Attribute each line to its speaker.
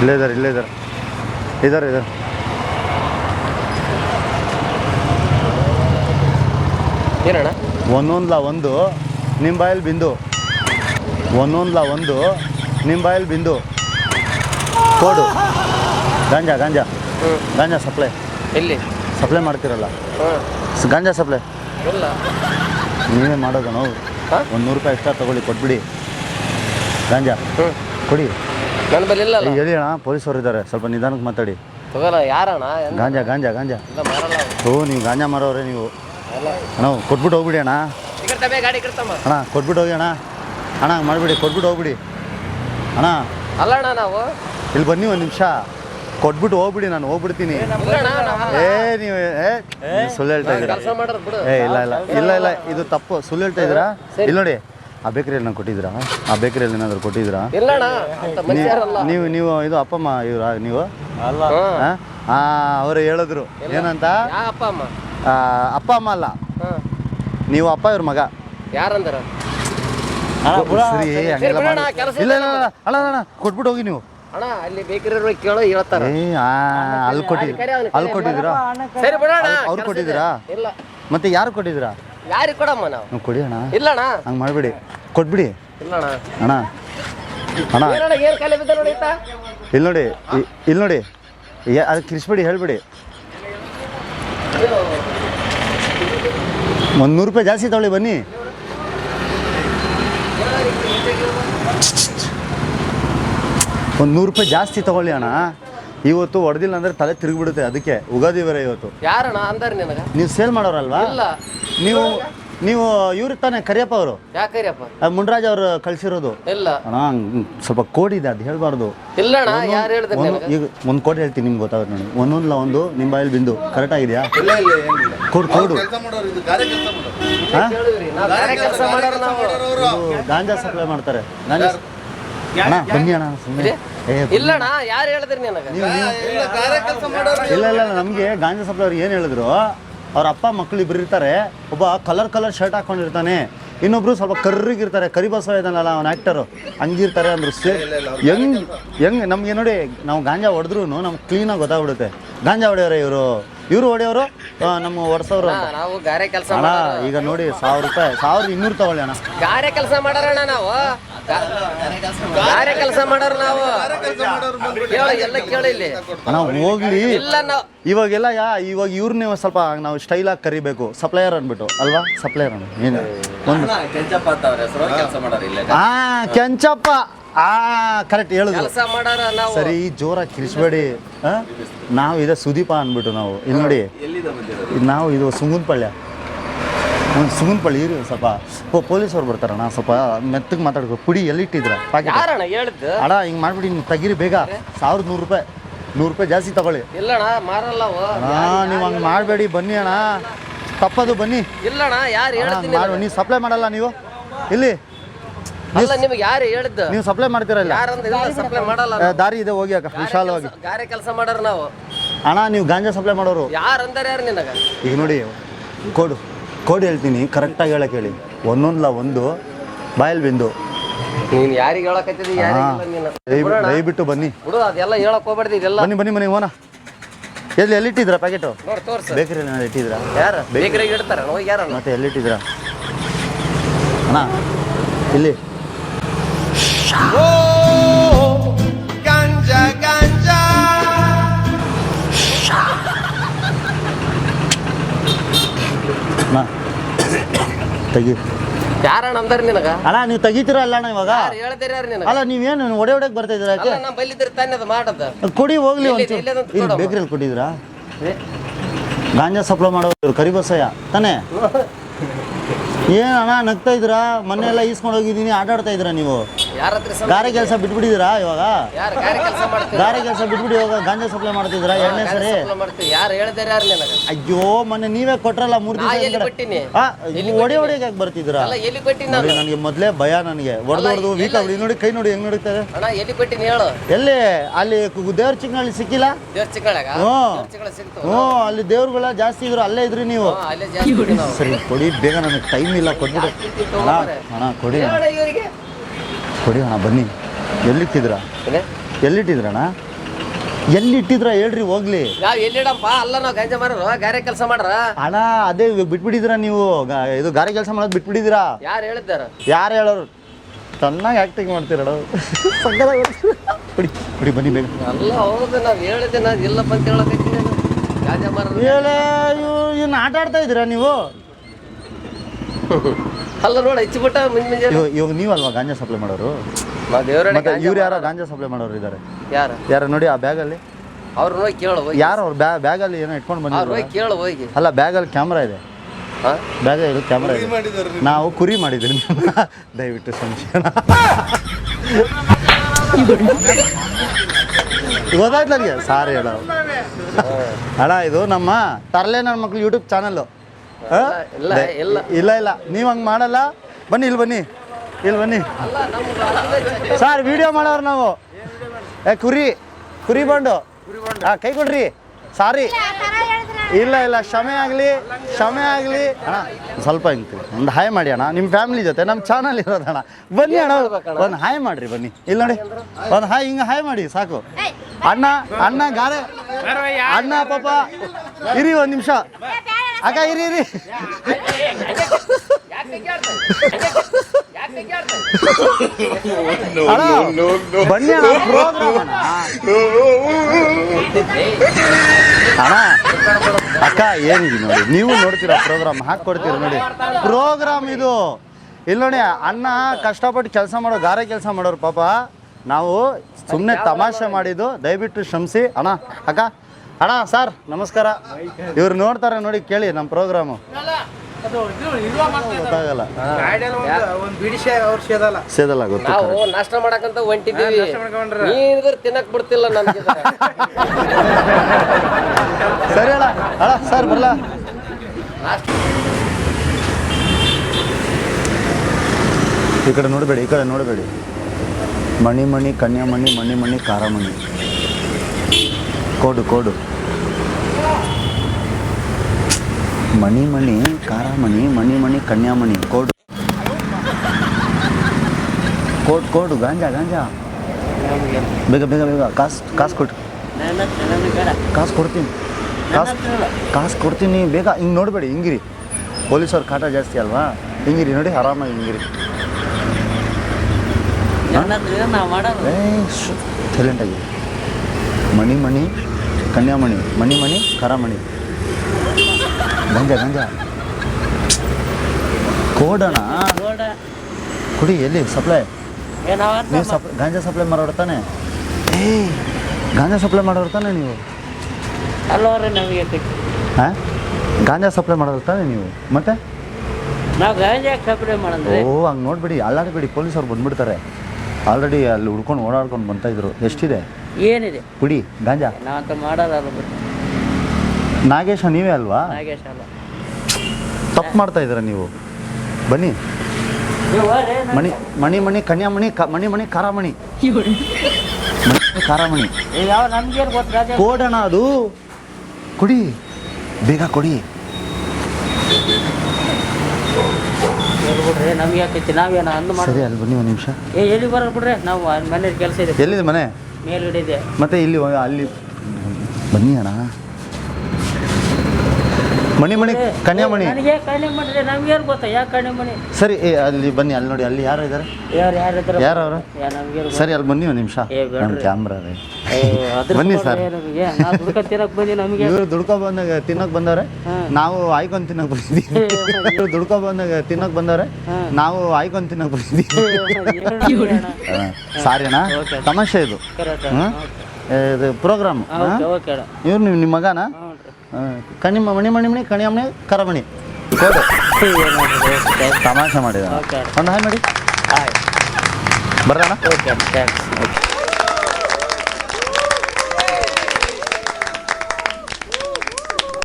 Speaker 1: ಇಲ್ಲೇ ಇದ್ದಾರೆ ಇಲ್ಲೇ ಇದ್ದಾರೆ. ಇದ್ದಾರೆ ಇದ್ದಾರೆ.
Speaker 2: ಏನಣ್ಣ?
Speaker 1: ಒಂದೊಂದ್ಲ ಒಂದು ನಿಮ್ಮ ಬಾಯಲ್ಲಿ ಬಿಂದು. ಒಂದೊಂದ್ಲ ಒಂದು ನಿಮ್ಮ ಬಾಯಲ್ಲಿ ಬಿಂದು. ಕೋಡು. ಗಾಂಜಾ ಗಾಂಜಾ. ಗಾಂಜಾ ಸಪ್ಲೈ
Speaker 2: ಎಲ್ಲಿ?
Speaker 1: ಸಪ್ಲೈ ಮಾಡ್ತಿರಲ್ಲ? ಗಾಂಜಾ ಸಪ್ಲೈ
Speaker 2: ಇಲ್ಲ.
Speaker 1: ನೀವೇ ಮಾಡೋದು ನಾವು? ಒಂದು ನೂರು ರೂಪಾಯಿ ಎಕ್ಸ್ಟ್ರಾ ತೊಗೊಳ್ಳಿ ಕೊಟ್ಬಿಡಿ. ಗಾಂಜಾ. ಕೊಡಿ.
Speaker 2: ನನ್ನ ಬಲ್ಲಿ
Speaker 1: ಅಣ್ಣ ಪೊಲೀಸವ್ರು ಇದ್ದಾರೆ. ಸ್ವಲ್ಪ ನಿಧಾನಕ್ಕೆ ಮಾತಾಡಿ.
Speaker 2: ತಗೋಲ್ಲ ಯಾರಣ್ಣ ಎಂತ?
Speaker 1: ಗಾಂಜಾ ಗಾಂಜಾ ಗಾಂಜಾ.
Speaker 2: ಇಲ್ಲ ಮಾರಲ್ಲ ಅವ್ರು.
Speaker 1: ಓ ನೀವು ಗಾಂಜಾ ಮಾರೋರೆ ನೀವು. ಅಣ್ಣ ಕೊಟ್ಬಿಟ್ಟು ಹೋಗ್ಬಿಡಿ ಅಣ್ಣ.
Speaker 2: ಗಾಡಿ
Speaker 1: ಅಣ್ಣ ಕೊಟ್ಬಿಟ್ಟು ಹೋಗಿ ಅಣ್ಣ. ಅಣ್ಣ ಹಂಗೆ ಮಾಡಿಬಿಡಿ ಕೊಟ್ಬಿಟ್ಟು ಹೋಗ್ಬಿಡಿ. ಅಣ್ಣ.
Speaker 2: ಅಲ್ಲ ಅಣ್ಣ ನಾವು.
Speaker 1: ಇಲ್ಲಿ ಬನ್ನಿ ಒಂದು ನಿಮಿಷ. ಕೊಟ್ಬಿಟ್ಟು ಹೋಗ್ಬಿಡಿ ನಾನು ಹೋಗ್ಬಿಡ್ತೀನಿ.
Speaker 2: ನಾವು
Speaker 1: ಏ ನೀವು ಏ ನೀವು ಸುಳ್ಳು ಹೇಳ್ತಾ ಇದ್ದೀರಾ?
Speaker 2: ಕೆಲಸ ಮಾಡೋದು ಬಿಡು.
Speaker 1: ಏ ಇಲ್ಲ ಇಲ್ಲ. ಇಲ್ಲ ಇಲ್ಲ ಇದು ತಪ್ಪು. ಸುಳ್ಳು ಹೇಳ್ತಾ ಇದ್ದೀರಾ? ಇಲ್ಲಿ ನೋಡಿ. ಆ ಬೇಕರಿಯಲ್ಲಿ ನಾನು ಕೊಟ್ಟಿದ್ದೀರಾ? ಆ ಬೇಕರಿಯಲ್ಲಿ ಏನಾದರೂ ಕೊಟ್ಟಿದ್ದೀರಾ?
Speaker 2: ಇಲ್ಲಣ್ಣ ಅಂತ ಮನುಷ್ಯರಲ್ಲ
Speaker 1: ನೀವು ನೀವು ಇದು ಅಪ್ಪಮ್ಮ ಇವ್ರ ನೀವು?
Speaker 2: ಹಾಂ
Speaker 1: ಆ, ಅವರು ಹೇಳಿದ್ರು. ಏನಂತ?
Speaker 2: ಯಾ ಅಪ್ಪ ಅಮ್ಮ
Speaker 1: ಆ, ಅಪ್ಪ ಅಮ್ಮ ಅಲ್ಲ.
Speaker 2: ಹಾಂ.
Speaker 1: ನೀವು ಅಪ್ಪ ಇವ್ರ ಮಗ.
Speaker 2: ಯಾರಂದ್ರ?
Speaker 1: ಸರಿ ಹಂಗೆಲ್ಲ
Speaker 2: ಬಿಡೋಣ,
Speaker 1: ಮಾಡಿ-
Speaker 2: ಕೆಲಸ
Speaker 1: ಇಲ್ಲ ಇಲ್ಲ ಇಲ್ಲ, ಅಲ್ಲ ಅಲ್ಲ ಅಣ್ಣ ಕೊಟ್ಬಿಟ್ಟು ಹೋಗಿ ನೀವು.
Speaker 2: ಅಣ್ಣ ಅಲ್ಲಿ ಬೇಕರಿ ಕೇಳೋ ಹೇಳ್ತಾರ.
Speaker 1: ಏ ಆ, ಅಲ್ಲಿ ಕೊಟ್ಟಿ ಅಲ್ಲಿ ಕೊಟ್ಟಿದ್ದೀರಾ?
Speaker 2: ಸರಿ ಬಿಡೋಣ
Speaker 1: ಅವ್ರು-
Speaker 2: ಕೊಟ್ಟಿದಿರಾ
Speaker 1: ಕೊಟ್ಟಿದ್ದೀರಾ?
Speaker 2: ಇಲ್ಲ.
Speaker 1: ಮತ್ತೆ ಯಾರು ಕೊಟ್ಟಿದ್ದೀರಾ?
Speaker 2: ಯಾರಿಗೆ ಕೊಡಮ್ಮ ನಾವು?
Speaker 1: ನೀವು ಕೊಡಿ ಅಣ್ಣ.
Speaker 2: ಇಲ್ಲಣ್ಣ.
Speaker 1: ಹಂಗೆ ಮಾಡಬೇಡಿ. ಕೊಟ್ಬಿಡಿ.
Speaker 2: ಇಲ್ಲ
Speaker 1: ಅಣ್ಣ. ಅಣ್ಣ.
Speaker 2: ಏನಣ್ಣ ಏನ್ ಕಾಲ ಬಿದ್ದ ನೋಡಿ ಆಯ್ತಾ
Speaker 1: ಇಲ್ಲಿ ನೋಡಿ ಇಲ್ಲ ಇಲ್ಲಿ ನೋಡಿ. ಅದಕ್ಕೆ ಅದು ಕಿರಿಸ್ಬೇಡಿ ಹೇಳ್ಬಿಡಿ. ಒಂದು ನೂರು ರೂಪಾಯಿ ಜಾಸ್ತಿ ತಗೊಳ್ಳಿ ಬನ್ನಿ. ಒಂದು ನೂರು ರೂಪಾಯಿ ಜಾಸ್ತಿ ತಗೊಳ್ಳಿ ಅಣ್ಣ. ಇವತ್ತು ಹೊಡೆದಿಲ್ಲ ಅಂದ್ರೆ ತಲೆ ತಿರುಗಿಬಿಡುತ್ತೆ ಅದಕ್ಕೆ ಉಗಾದಿ ಬೇರೆ ಇವತ್ತು.
Speaker 2: ಯಾರಣ್ಣ? ಅಂದಾರ ನಿನಗ?
Speaker 1: ನೀವು ಸೇಲ್ ಮಾಡೋರಲ್ವಾ?
Speaker 2: ಇಲ್ಲ.
Speaker 1: ನೀವು ನೀವು ಇವ್ರಿಗೆ ತಾನೆ ಕರಿಯಪ್ಪ ಅವರು?
Speaker 2: ಯಾಕರಿಯಪ್ಪ
Speaker 1: ಮುನ್ರಾಜ್ ಅವರು ಕಳ್ಸಿರೋದು.
Speaker 2: ಇಲ್ಲ.
Speaker 1: ಅಣ್ಣ ಹಂಗ್ ಸ್ವಲ್ಪ ಕೋಡ್ ಇದೆ ಅದು ಹೇಳ್ಬಾರ್ದು.
Speaker 2: ಇಲ್ಲ ಯಾರು
Speaker 1: ಒಂದು ಈಗ ಒಂದು ಕೋಟಿ ಹೇಳ್ತೀನಿ ನಿಮ್ಗೆ ಗೊತ್ತಾಗುತ್ತೆ ನೋಡಿ. ಒಂದೊಂದ್ಲ ಒಂದು ನಿಮ್ಮ ಬಾಯಲ್ಲಿ ಬಿಂದು. ಕರೆಕ್ಟ್ ಆಗಿದೆಯಾ?
Speaker 3: ಇಲ್ಲ ಇಲ್ಲ ಏನಿಲ್ಲ.
Speaker 1: Code code.
Speaker 3: ಕೆಲಸ ಮಾಡೋರು ಇದು ಗಾರೆ ಕೆಲಸ ಮಾಡೋರು.
Speaker 1: ಹಾ?
Speaker 2: ನಾವು ಬೇರೆ ಕೆಲಸ ಮಾಡೋರು ನಾವು.
Speaker 1: ಗಾಂಜಾ ಸಪ್ಲೈ ಮಾಡ್ತಾರೆ. ಗಾಂಜಾ ಅಣ್ಣ ಬನ್ನಿ ಅಣ್ಣ ಸುಮ್ಮನೆ ಏ
Speaker 2: ಇಲ್ಲಣ್ಣ ಯಾರು ಹೇಳಿದ್ರಿ ನಿನಗ?
Speaker 3: ಇಲ್ಲ
Speaker 1: ಇಲ್ಲ ಇಲ್ಲ ನಮಗೆ ಗಾಂಜಾ ಸಪ್ಲೈ ಅವ್ರು ಏನು ಹೇಳಿದ್ರು ಅವ್ರ ಅಪ್ಪ ಮಕ್ಕಳು ಇಬ್ರು ಇರ್ತಾರೆ ಒಬ್ಬ ಕಲರ್ ಕಲರ್ ಶರ್ಟ್ ಹಾಕೊಂಡಿರ್ತಾನೆ ಇನ್ನೊಬ್ರು ಸ್ವಲ್ಪ ಕರ್ರಿಗಿರ್ತಾರೆ ಕರಿ ಬಸವ ಇದ್ದಾನಲ್ಲ ಅವ್ನ ಆಕ್ಟರ್ ಹಂಗಿರ್ತಾರೆ ಅಂದ್ರು ಸೇ ಹೆಂಗ್ ಹೆಂಗ್ ನಮಗೆ ನೋಡಿ ನಾವು ಗಾಂಜಾ ಹೊಡೆದ್ರು ನಮ್ಗೆ ಕ್ಲೀನಾಗಿ ಗೊತ್ತಾಗ್ಬಿಡುತ್ತೆ. ಗಾಂಜಾ ಹೊಡೆಯವ್ರೆ ಇವರು? ಇವರು ಹೊಡೆಯವರು ನಮ್ಮ ಹೊಡ್ಸೋರು
Speaker 2: ನಾವು ಗಾರೆ ಕೆಲಸ
Speaker 1: ಅಣ್ಣ ಈಗ ನೋಡಿ ಸಾವಿರ ರೂಪಾಯಿ ಸಾವಿರದ ಇನ್ನೂರು ತಗೊಳ್ಳಿ ಅಣ್ಣ.
Speaker 2: ಗಾರೆ ಕೆಲಸ ಮಾಡೋಣ ನಾವು. ಗಾರೆ ಕೆಲಸ ಮಾಡೋರು ನಾವು. ಕೇಳ ಎಲ್ಲ ಕೇಳಿ ಇಲ್ಲಿ.
Speaker 1: ಅಣ್ಣ ಹೋಗ್ಲಿ.
Speaker 2: ಇಲ್ಲ ನಾವು
Speaker 1: ಇವಾಗೆಲ್ಲ ಯಾ ಇವಾಗ ಇವ್ರನ್ನೇ ಒಂದ್ ಸ್ವಲ್ಪ ನಾವು ಸ್ಟೈಲ್ ಆಗಿ ಕರಿಬೇಕು. ಸಪ್ಲೈಯರ್ ಅಂದ್ಬಿಟ್ಟು ಅಲ್ವಾ? ಸಪ್ಲೈಯರ್ ಅಣ್ಣ ಏನು ಒಂದು
Speaker 3: ಕೆಂಚಪ್ಪ ಅಂತ ಅವ್ರ ಹೆಸರು ಕೆಲಸ ಮಾಡೋರು ಇಲ್ಲ.
Speaker 1: ಆ ಕೆಂಚಪ್ಪ. ಆ ಕರೆಕ್ಟ್ ಹೇಳಿದ್ರು
Speaker 2: ಕೆಲಸ ಮಾಡೋರ ನಾವು.
Speaker 1: ಸರಿ ಜೋರಾಗಿ ಕಿರಿಸ್ಬೇಡಿ? ನಾವು ಇದೆ ಸುದೀಪ ಅಂದ್ಬಿಟ್ಟು ನಾವು. ಇಲ್ಲಿ ನೋಡಿ. ನಾವು ಇದು ಸುಂಗುನ್ಪಳ್ಯ ಒಂದು ಸುಂಗುನ್ಪಳ್ಳಿ ಇರಿ ಸ್ವಲ್ಪ. ಪೊಲೀಸವ್ರು ಬರ್ತಾರಣ್ಣ ಸ್ವಲ್ಪ ಮೆತ್ತಗೆ ಮಾತಾಡ್ಬೇಕು ಪುಡಿ ಎಲ್ಲಿಟ್ಟಿದ್ರ ಪ್ಯಾಕೆಟ್
Speaker 2: ಯಾರಣ್ಣ
Speaker 1: ಅಣ್ಣ ಹಿಂಗೆ ಮಾಡ್ಬಿಡಿ ನೀವು ತೆಗೀರಿ ಬೇಗ. ಸಾವಿರದ ನೂರು ರೂಪಾಯಿ. ನೂರು ರೂಪಾಯಿ ಜಾಸ್ತಿ ತಗೊಳ್ಳಿ.
Speaker 2: ಇಲ್ಲಣ್ಣ ಮಾರಲ್ಲ ಹಾಂ
Speaker 1: ಅಣ್ಣ ನೀವು ಹಂಗೆ ಮಾಡಬೇಡಿ ಬನ್ನಿ ಅಣ್ಣ. ತಪ್ಪದು ಬನ್ನಿ.
Speaker 2: ಇಲ್ಲಣ್ಣ ಯಾರು ಹೇಳ್ತೀನಿ
Speaker 1: ಮಾಡು ನೀವು ಸಪ್ಲೈ ಮಾಡಲ್ಲ ನೀವು? ಇಲ್ಲಿ.
Speaker 2: ಅಲ್ಲ ನಿಮ್ಗೆ ಯಾರು ಹೇಳ್ದು?
Speaker 1: ನೀವು ಸಪ್ಲೈ ಮಾಡ್ತೀರಾ ಇಲ್ಲ?
Speaker 2: ಯಾರಂತ ಇಲ್ಲ ಸಪ್ಲೈ ಮಾಡಲ್ಲ
Speaker 1: ದಾರಿ ಇದೆ ಹೋಗಿ ಅಕ್ಕ ವಿಶಾಲವಾಗಿ.
Speaker 2: ಗಾರೆ ಕೆಲಸ ಮಾಡೋರು ನಾವು.
Speaker 1: ಅಣ್ಣ ನೀವು ಗಾಂಜಾ ಸಪ್ಲೈ ಮಾಡೋರು.
Speaker 2: ಯಾರು ಅಂದ್ರೆ ಯಾರು ನಿನಗ?
Speaker 1: ಈಗ ನೋಡಿ ಕೋಡು. ಕೋಡ್ ಹೇಳ್ತೀನಿ ಕರೆಕ್ಟಾಗಿ ಹೇಳಕ್ಕೆ ಹೇಳಿ. ಒಂದೊಂದ್ಲ ಒಂದು ಬಾಯಲ್ಲಿ ಬಿಂದು.
Speaker 2: ನೀನ್ ಯಾರಿಗೆ ಹೇಳಕತ್ತಿದಿ ಯಾರಿಗಿಲ್ಲ ನೀನು?
Speaker 1: ದಯ
Speaker 2: ಬಿಡೋಣ.
Speaker 1: ದಯವಿಟ್ಟು ಬನ್ನಿ.
Speaker 2: ಬಿಡು ಅದೆಲ್ಲ ಹೇಳಕ್ ಹೋಗ್ಬಾರ್ದು ಇದೆಲ್ಲ.
Speaker 1: ಬನ್ನಿ ಬನ್ನಿ ಬನ್ನಿ ಓನ ಎಲ್ಲಿ ಎಲ್ಲಿಟ್ಟಿದ್ರಾ ಪ್ಯಾಕೆಟು
Speaker 2: ಬೇಕ್ರಿ ತೋರ್ಸ.
Speaker 1: ಬೇಕರಿಯಲ್ಲಿ ಏನಾದ್ರು ಇಟ್ಟಿದ್ರಾ
Speaker 2: ಯಾರು? ಬೇಕರಿಗೆ ಇಡ್ತಾರ ಹೋಗಿ ಮತ್ತೆ
Speaker 1: ಮತ್ತೆ ಎಲ್ಲಿಟ್ಟಿದ್ರಾ ಅಣ್ಣ ಇಲ್ಲಿ.
Speaker 3: ಗಾಂಜಾ
Speaker 1: ತೆಗಿ.
Speaker 2: ಯಾರ ಅಂದಾರ ನಿನಗ?
Speaker 1: ಅಣ್ಣ ನೀವು ತೆಗಿತೀರಾ ಅಲ್ಲ ಅಣ್ಣ ಇವಾಗ?
Speaker 2: ಯಾರು ನಿನಗ?
Speaker 1: ಅಲ್ಲ ನೀವೇನು ಒಡೆ ಒಡೆಗೆ ಬರ್ತಾ ಇದ್ದೀರಾ
Speaker 2: ಅಲ್ಲ ನಾ ಬಲ್ಲಿದ್ರೆ ತಾನೇ ಅದು ಮಾಡದ.
Speaker 1: ಅದು ಕೊಡಿ ಹೋಗ್ಲಿ ಇಲ್ಲಿ
Speaker 2: ಕೊಡಮ್ಮ.
Speaker 1: ಬೇಕರಿಯಲ್ಲಿ ಕೊಟ್ಟಿದ್ರಾ ಗಾಂಜಾ ಸಪ್ಲೈ ಮಾಡೋದು ಕರಿಬಸಯ್ಯ ತಾನೇ? ಏನು ಅಣ್ಣ ನಗ್ತಾ ಇದ್ದೀರಾ? ಮೊನ್ನೆ ಎಲ್ಲ ಈಸ್ಕೊಂಡು ಹೋಗಿದ್ದೀನಿ ಆಟ ಆಡ್ತಾ ಇದ್ದೀರಾ ನೀವು? ಗಾರೆ ಕೆಲಸ ಬಿಟ್ಬಿಟ್ಟಿದ್ದೀರಾ ಇವಾಗ?
Speaker 2: ಗಾರೆ ಕೆಲಸ
Speaker 1: ಬಿಟ್ಬಿಟ್ಟು ಇವಾಗ ಗಾಂಜಾ ಸಪ್ಲೈ ಮಾಡ್ತಿದ್ದೀರಾ? ಎರಡನೇ ಸರಿ. ಅಯ್ಯೋ ಮೊನ್ನೆ ನೀವೇ ಕೊಟ್ರಲ್ಲ ಮೂರು
Speaker 2: ದಿನ
Speaker 1: ದಿವಸ ಒಡೆ ಒಡೆಗೆ ಯಾಕೆ ಬರ್ತಿದ್ದೀರಾ?
Speaker 2: ಕೊಟ್ಟಿನಿ
Speaker 1: ನನಗೆ ಮೊದಲೇ ಭಯ ನನಗೆ. ಹೊಡೆದು ಹೊಡೆದು ವೀಕ್ ಆಗ್ಬಿಡಿ. ನೋಡಿ ಕೈ ನೋಡಿ ಹೆಂಗ್ ನಡೀತಾರೆ
Speaker 2: ಎಲ್ಲಿ
Speaker 1: ಅಲ್ಲಿ ದೇವ್ರ ಚಿಕ್ಕನಲ್ಲಿ ಸಿಕ್ಕಿಲ್ಲ?
Speaker 2: ಹ್ಮ್ ಹ್ಮ್
Speaker 1: ಹ್ಞೂ. ಅಲ್ಲಿ ದೇವ್ರುಗಳ ಜಾಸ್ತಿ ಇದ್ರು ಅಲ್ಲೇ ಇದ್ರಿ ನೀವು. ಸರಿ ಕೊಡಿ ಬೇಗ ನನಗೆ ಟೈಮ್ ಇಲ್ಲ ಕೊಟ್ಬಿಡಿ. ಅಣ್ಣ ಅಣ್ಣ ಕೊಡಿ. ಕೊಡಿ ಅಣ್ಣ ಬನ್ನಿ. ಎಲ್ಲಿಟ್ಟಿದ್ರ? ಎಲ್ಲಿಟ್ಟಿದ್ರಣ್ಣ ಎಲ್ಲಿ ಇಟ್ಟಿದ್ರ ಹೇಳ್ರಿ ಹೋಗ್ಲಿ.
Speaker 2: ನಾವ್ ಎಲ್ಲಿಡಪ್ಪ? ಅಲ್ಲ ನಾವು ಗಂಜ ಮಾರರು? ಗಾರೆ ಕೆಲಸ ಮಾಡ್ರ?
Speaker 1: ಅಣ್ಣ ಅದೇ ಬಿಟ್ಬಿಟ್ಟಿದ್ರ ಬಿಟ್ಬಿಟ್ಟಿದ್ದೀರಾ ನೀವು? ಗ- ಇದು ಗಾರೆ ಕೆಲಸ ಮಾಡೋದು ಬಿಟ್ಬಿಟ್ಟಿದ್ದೀರಾ?
Speaker 2: ಯಾರು ಹೇಳಿದ್ದಾರ?
Speaker 1: ಯಾರು ಹೇಳೋರು? ಚೆನ್ನಾಗಿ ಆ್ಯಕ್ಟಿಂಗ್ ಮಾಡ್ತೀರಣ ಬಿಡಿ ಬಿಡಿ ಬನ್ನಿ ಬೇಗ.
Speaker 2: ಅಲ್ಲ ಹೌದು ನಾವ್ ಹೇಳಿದ್ದೆ ನಾನು ಇಲ್ಲಪ್ಪ ಅಂತ ಹೇಳಕತ್ತೀನಿ ನಾನು. ಗಾಂಜಾ ಮಾರರು.
Speaker 1: ಏಲೇ, ಇವ್- ಆಟಾಡ್ತಾ ಆಟ ಆಡ್ತಾ ಇದ್ದೀರಾ ನೀವು?
Speaker 2: ಅಲ್ಲ ನೋಡಿ ಹಚ್ಚಿಬಿಟ್ಟ ಮುಂಜಾನೆ ಮುಂಜೆ
Speaker 1: ಇವಾಗ ಇವಾಗ ನೀವಲ್ವಾ ಗಾಂಜಾ ಸಪ್ಲೈ ಮಾಡೋರು?
Speaker 2: ನಾವ್
Speaker 1: ಇವ್ರು ಯಾರೋ ಗಾಂಜಾ ಸಪ್ಲೈ ಮಾಡೋರು ಇದ್ದಾರೆ
Speaker 2: ಯಾರು?
Speaker 1: ಯಾರು ನೋಡಿ ಆ ಬ್ಯಾಗಲ್ಲಿ?
Speaker 2: ಅವ್ರು ಹೋಗಿ ಕೇಳು ಹೋಗಿ.
Speaker 1: ಯಾರು ಅವ್ರು ಬ್ಯಾ ಬ್ಯಾಗಲ್ಲಿ ಏನೋ ಇಟ್ಕೊಂಡು
Speaker 2: ಅವ್ರ
Speaker 1: ಬಂದಿದ್ರು?
Speaker 2: ಹೋಗಿ ಕೇಳು ಹೋಗಿ.
Speaker 1: ಅಲ್ಲ ಬ್ಯಾಗಲ್ಲಿ ಕ್ಯಾಮ್ರಾ ಇದೆ.
Speaker 2: ಹಾ?
Speaker 1: ಬ್ಯಾಗ ಇದು. ಕ್ಯಾಮ್ರಾ ಇದೆ ನಾವು ಕುರಿ ಮಾಡಿದ್ರಿ ದಯವಿಟ್ಟು ಸಂಶಯ. ಗೊತ್ತಾಯ್ತು ನನಗೆ. ಸಾರಿ ಹೇಳ ಅಣ್ಣ ಇದು ನಮ್ಮ ತರಲೆ ನನ್ನ ಮಕ್ಳು ಯೂಟ್ಯೂಬ್ ಚಾನಲ್ಲು
Speaker 2: ಇಲ್ಲ ಇಲ್ಲ
Speaker 1: ಇಲ್ಲ. ಇಲ್ಲ ನೀವು ಹಂಗೆ ಮಾಡಲ್ಲ. ಬನ್ನಿ ಇಲ್ಲಿ ಬನ್ನಿ. ಇಲ್ಲಿ ಬನ್ನಿ. ಸರ್ ವಿಡಿಯೋ ಮಾಡೋರು ನಾವು. ಏ ಕುರಿ. ಕುರಿ ಬಂಡು. ಹಾಂ ಕೈ ಕೊಡ್ರಿ. ಸಾರಿ. ಇಲ್ಲ ಇಲ್ಲ ಕ್ಷಮೆ ಆಗಲಿ ಕ್ಷಮೆ ಆಗಲಿ. ಅಣ್ಣ ಸ್ವಲ್ಪ ಹಿಂಗೆ ಒಂದು ಹಾಯ್ ಮಾಡಿ ಅಣ್ಣ. ನಿಮ್ಮ ಫ್ಯಾಮಿಲಿ ಜೊತೆ ನಮ್ಮ ಚಾನಲ್ ಇರೋದಣ್ಣ ಬನ್ನಿ ಅಣ್ಣ. ಒಂದು ಹಾಯ್ ಮಾಡಿರಿ ಬನ್ನಿ. ಇಲ್ಲಿ ನೋಡಿ. ಒಂದು ಹಾಯ್ ಹಿಂಗೆ ಹಾಯ್ ಮಾಡಿ ಸಾಕು. ಅಣ್ಣ ಅಣ್ಣ ಗಾರೆ. ಅಣ್ಣ ಪಾಪ. ಇರಿ ಒಂದು ನಿಮಿಷ. ಅಕ್ಕ ಇರಿ ಇರಿ. ಬನ್ನಿ ಅಣ್ಣ ಪ್ರೋಗ್ರಾಮ್ ಅಣ್ಣ ಅಕ್ಕ ಏನಿದೆ ನೋಡಿ ನೀವು ನೋಡ್ತೀರಾ ಪ್ರೋಗ್ರಾಮ್ ಹಾಕ್ಕೊಡ್ತೀರ ನೋಡಿ. ಪ್ರೋಗ್ರಾಮ್ ಇದು. ಇಲ್ಲ ನೋಡಿ ಅಣ್ಣ ಕಷ್ಟಪಟ್ಟು ಕೆಲಸ ಮಾಡೋ ಗಾರೆ ಕೆಲಸ ಮಾಡೋರು ಪಾಪ. ನಾವು ಸುಮ್ಮನೆ ತಮಾಷೆ ಮಾಡಿದ್ದು ದಯವಿಟ್ಟು ಶ್ರಮಿಸಿ. ಅಣ್ಣ ಅಕ್ಕ ಅಣ್ಣ ಸರ್ ನಮಸ್ಕಾರ. ಇವ್ರು ನೋಡ್ತಾರೆ ನೋಡಿ ಕೇಳಿ ನಮ್ಮ ಪ್ರೋಗ್ರಾಮು. ಗೊತ್ತಾಗಲ್ಲ.
Speaker 4: ಒಂದು ಬಿಡಿಸಿ ಅವ್ರು ಸೇದಲ್ಲ
Speaker 1: ಸೇದಲ್ಲ ಗೊತ್ತು.
Speaker 2: ನಾವು ನಾಷ್ಟ ಮಾಡಕಂತ ಹೊಂಟಿದ್ದೀವಿ. ನೀನಿದ್ರೆ ತಿನ್ನಕ್ ಬಿಡ್ತಿಲ್ಲ ನನಗೆ.
Speaker 1: ಸರಿ ಅಣ್ಣ ಅಣ್ಣ ಸರ್ ಬರಲ್ಲ ಈ ಕಡೆ ನೋಡಬೇಡಿ ಈ ಕಡೆ ನೋಡಬೇಡಿ. ಮಣಿ ಮಣಿ ಕನ್ಯಾಮಣಿ ಮಣಿ ಮಣಿ ಕಾರಮಣಿ. ಕೋಡು ಕೋಡು. ಮಣಿ ಮಣಿ, ಖಾರ ಮಣಿ ಮಣಿ ಕನ್ಯಾಮಣಿ ಕೋಡು. ಕೋಡ್, ಕೋಡು, ಗಾಂಜಾ ಗಾಂಜಾ. ಬೇಗ ಬೇಗ ಬೇಗ, ಕಾಸು ಕಾಸು ಕೊಟ್ಟು. ಕಾಸು ಕೊಡ್ತೀನಿ. ಕಾಸು ಕಾಸು ಕೊಡ್ತೀನಿ, ಬೇಗ. ಹಿಂಗೆ ನೋಡಬೇಡಿ, ಹಿಂಗಿರಿ. ಪೊಲೀಸವ್ರ ಕಾಟ ಜಾಸ್ತಿ ಅಲ್ವಾ? ಹಿಂಗಿರಿ ನೋಡಿ, ಆರಾಮಾಗಿ ಹಿಂಗಿರಿ. ಸೈಲೆಂಟಾಗಿ ಮಣಿ ಮಣಿ ಕನ್ಯಾಮಣಿ ಮಣಿ ಮಣಿ ಕರಾಮಣಿ ಗಂಜಾ ಗಂಜಾ ಕೋಡಣ ಕುಡಿ ಎಲ್ಲಿ? ಸಪ್ಲೈ ನೀವು ಸಪ್ ಗಾಂಜಾ ಸಪ್ಲೈ ಮಾಡೋರು ತಾನೆ? ಏ ಗಾಂಜಾ ಸಪ್ಲೈ ಮಾಡೋರು ತಾನೆ ನೀವು?
Speaker 5: ಅಲ್ಲವ್ರೆ ನಮಗೆ
Speaker 1: ಹಾಂ? ಗಾಂಜಾ ಸಪ್ಲೈ ಮಾಡೋರು ತಾನೆ ನೀವು? ಮತ್ತೆ?
Speaker 5: ನಾವು ಗಾಂಜಾ ಸಪ್ಲೈ ಮಾಡಂದ್ರೆ
Speaker 1: ಓ ಹಂಗೆ ನೋಡ್ಬಿಡಿ ಅಲ್ಲಾಡಬೇಡಿ ಪೊಲೀಸವ್ರು ಬಂದ್ಬಿಡ್ತಾರೆ. ಆಲ್ರೆಡಿ ಅಲ್ಲಿ ಹುಡ್ಕೊಂಡು ಓಡಾಡ್ಕೊಂಡು ಬಂತಾ ಇದ್ರು. ಎಷ್ಟಿದೆ?
Speaker 5: ಏನಿದೆ?
Speaker 1: ಕುಡಿ ಗಾಂಜಾ.
Speaker 5: ನಾವಂತ ಮಾಡಲ್ಲ
Speaker 1: ನಾಗೇಶ ನೀವೇ ಅಲ್ವಾ?
Speaker 5: ನಾಗೇಶ್ ಅಲ್ಲ.
Speaker 1: ತಪ್ಪು ಮಾಡ್ತಾ ಇದ್ದೀರಾ ನೀವು? ಬನ್ನಿ. ಮಣಿ ಮಣಿ ಮಣಿ ಕನ್ಯಾಮಣಿ ಕ ಮಣಿ ಮಣಿ ಕಾರಾಮಣಿ. ಮಣಿ ಕಾರಾಮಣಿ.
Speaker 5: ಏ, ಯಾವ ನಮ್ಗೇನು ಗೊತ್ತು ಗಾಂಜಾ
Speaker 1: ಕೋಡಣ ಅದು. ಕೊಡಿ. ಬೇಗ ಕೊಡಿ.
Speaker 5: ಬಿಡ್ರಿ ನಮ್ಗೆ ಯಾಕೈತಿ? ನಾವೇನ ಅಂದು ಮಾಡಿ
Speaker 1: ಸರಿ ಅಲ್ಲಿ ಬನ್ನಿ ಒಂದು ನಿಮಿಷ.
Speaker 5: ಏ ಎಲ್ಲಿ ಬರೋದು ಬಿಡ್ರೆ? ನಾವು ಮನೇಲಿ ಕೆಲಸ ಇದೆ.
Speaker 1: ಎಲ್ಲಿದೆ ಮನೆ?
Speaker 5: ಮೇಲ್ಗಡೆ ಇದೆ.
Speaker 1: ಮತ್ತೆ ಇಲ್ಲಿ ಅಲ್ಲಿ ಬನ್ನಿ ಅಣ್ಣ. ಮಣಿ ಮಣಿ ಕನ್ಯಾಮಣಿ
Speaker 5: ನನಗೆ ಕಣ್ಣೆ ಮಾಡಿದ್ರೆ ನಮ್ಗೇನು ಗೊತ್ತಾ ಯಾಕೆ ಕಣ್ಣೆ ಮಣಿ
Speaker 1: ಸರಿ ಏ ಅಲ್ಲಿ ಬನ್ನಿ ಅಲ್ಲಿ ನೋಡಿ ಅಲ್ಲಿ ಯಾರು ಇದ್ದಾರೆ
Speaker 5: ಯಾರು ಯಾರು ಇದ್ರ
Speaker 1: ಯಾರು ಅವರು ಸರಿ ಅಲ್ಲಿ ಬನ್ನಿ ಒಂದು ನಿಮಿಷ
Speaker 5: ಏ, ಬೇಡ್ರಿ.
Speaker 1: ನಮ್ಮ ಕ್ಯಾಮ್ರಾ ರೀ ಬನ್ನಿ ಸರ್.
Speaker 5: ನಮಗೆ ನಾವು ದುಡ್ಕ ತಿನ್ನಕ್ ಬಂದಿ ನಮಗೆ
Speaker 1: ಇವರು ದುಡ್ಕೊ ಬಂದಾಗ ತಿನ್ನಕ್ ಬಂದವ್ರೆ ನಾವು ಆಯ್ಕೊಂಡ್ ತಿನ್ನಕ್ ಬಂದಿದ್ದೀವಿ ಇವ್ರು ದುಡ್ಕೊ ಬಂದಾಗ ತಿನ್ನಕ್ ಬಂದವ್ರೆ ನಾವು ಆಯ್ಕೊಂಡ್ ತಿನ್ನಕ್ ಬಂದಿದ್ದೀವಿ ಸಾರಿ ಅಣ್ಣ. ತಮಾಷೆ ಇದು ಹ್ಮ್? ಇದು ಪ್ರೋಗ್ರಾಮ್
Speaker 5: ಓಕೆ ಓಕೆ ಅಣ್ಣ
Speaker 1: ಇವ್ರು ನಿಮ್ಮ ನಿಮ್ಮ ಮಗನಾ
Speaker 5: ಹ್ಞೂ
Speaker 1: ಕಣಿ ಮಣಿ ಮಣಿ ಮಣಿ ಕಣಿಯಮ್ಮಣಿ ಕರಮಣಿ ಕೋಡು ತಮಾಷೆ ಮಾಡಿದ. ಒಂದು ಹಾಯ್ ಮಾಡಿ.
Speaker 5: ಆಯ್ತು
Speaker 1: ಬರೋಣ
Speaker 5: ಓಕೆ